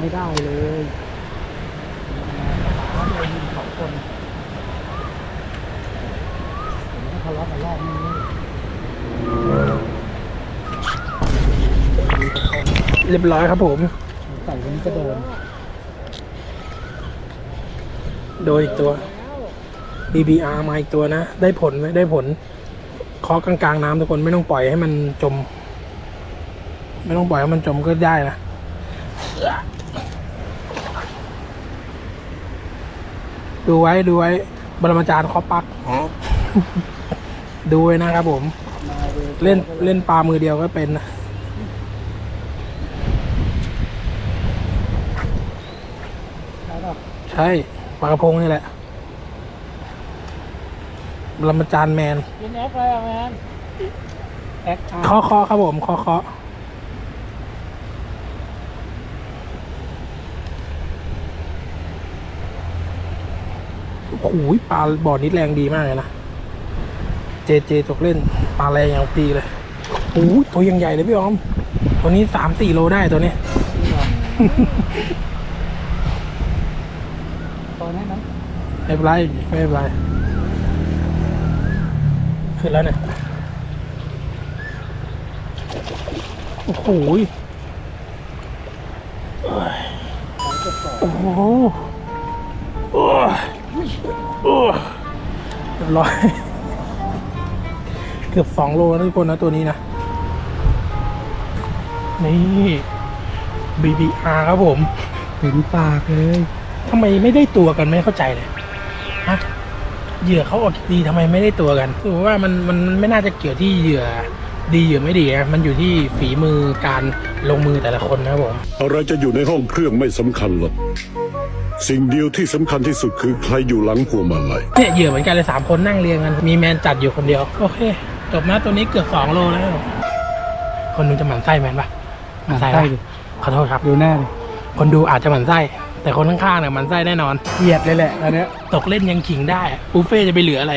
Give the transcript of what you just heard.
ไม่ได้เลยเขาโดนยิงสองคนผมก็ทะเลาะกันรอบนี้เรียบร้อยครับผม ใส่คนนี้ก็โดน โดยอีกตัว BBR มาอีกตัวนะ ได้ผลไหมได้ผลเคาะกลางๆน้ำทุกคนไม่ต้องปล่อยให้มันจม ไม่ต้องปล่อยให้มันจมก็ได้นะ ดูไว้ดูไว้บรมาจารย์เคาะปัก ดูไว้นะครับผมมาเลยเล่นเล่นปลามือเดียวก็เป็นนะใช่ป่ะใช่ปลากระพงนี่แหละบรมาจารย์แมนกินแอคอะไรอะแมนแอคอาร์เคาะเคาะครับผมเคาะเคา โอ้โหปลาบ่อนี้แรงดีมากเลยนะ เจเจตกเล่นปลาแรงอย่างดีเลยโอ้โหตัวยังใหญ่เลยพี่ออม ตัวนี้สามสี่โลได้ตัวนี้ตอนนี้นะไม่เป็นไรไม่เป็นไรขึ้นแล้วเนี่ย โอ้โหยเอ้ยโอ้โหโอ้ยโอ้ย เรียบร้อย เกือบสองโลนะทุกคนนะตัวนี้นะ นี่ BBR ครับผมเห็นปากเลยทำไมไม่ได้ตัวกันไม่เข้าใจเลยฮะเหยื่อเขาออกดีทำไมไม่ได้ตัวกันคือว่ามันมันมันไม่น่าจะเกี่ยวที่เหยื่อดีเหยื่อไม่ดีนะมันอยู่ที่ฝีมือการลงมือแต่ละคนนะครับผม อะไรจะอยู่ในห้องเครื่องไม่สำคัญหรอก สิ่งเดียวที่สำคัญที่สุดคือใครอยู่หลังพวงมาลัยเนี่ยเหยื่อเหมือนกันเลยสามคนนั่งเรียงกัน มีแมนจัดอยู่คนเดียว โอเค จบนะตัวนี้เกือบสองโลแล้ว คนดูจะหมั่นไส้แมนปะหมั่นไส้ปะดิขอโทษครับ ดูหน้าดิคนดูอาจจะหมั่นไส้ แต่คนข้างๆเนี่ยหมั่นไส้แน่นอนเกลียดเลยแหละตอนเนี้ยตกเล่นยังขิงได้บุฟเฟ่จะไปเหลืออะไร